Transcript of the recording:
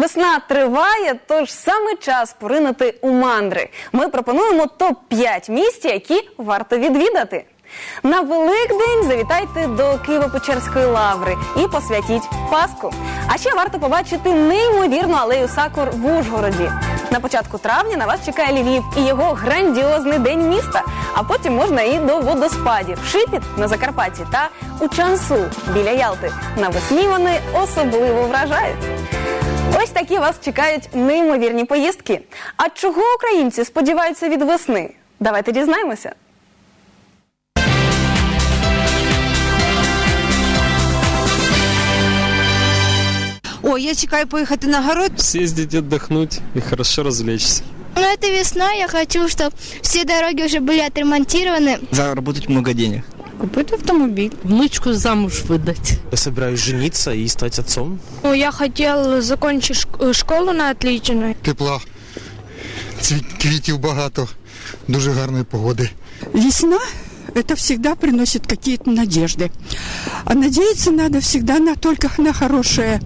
Весна триває, тож саме час поринути у мандри. Ми пропонуємо топ-5 місць, які варто відвідати. На Великдень завітайте до Києво-Печерської лаври і посвятіть Пасху. А ще варто побачити неймовірну алею сакур в Ужгороді. На початку травня на вас чекає Львів і його грандіозний день міста. А потім можна і до водоспадів Шипіт на Закарпатті та у Чансу біля Ялти. Навесні вони особливо вражають. Ось такі вас чекають неймовірні поїздки. А чого українці сподіваються від весни? Давайте дізнаємося. О, я чекаю поїхати на город. съездить отдохнуть и хорошо развлечься. Ну, это весна, я хочу, чтобы все дороги уже были отремонтированы. заработать много денег. Купити автомобіль, внучку замуж видати. Я собираюсь жениться и стать отцом. Ну, я хотел закончить шк- школу на отлично. тепла, цвіт- квітів багато, дуже гарної погоди. Весна – это всегда приносит какие-то надежды. А надеяться надо всегда на только на хорошее.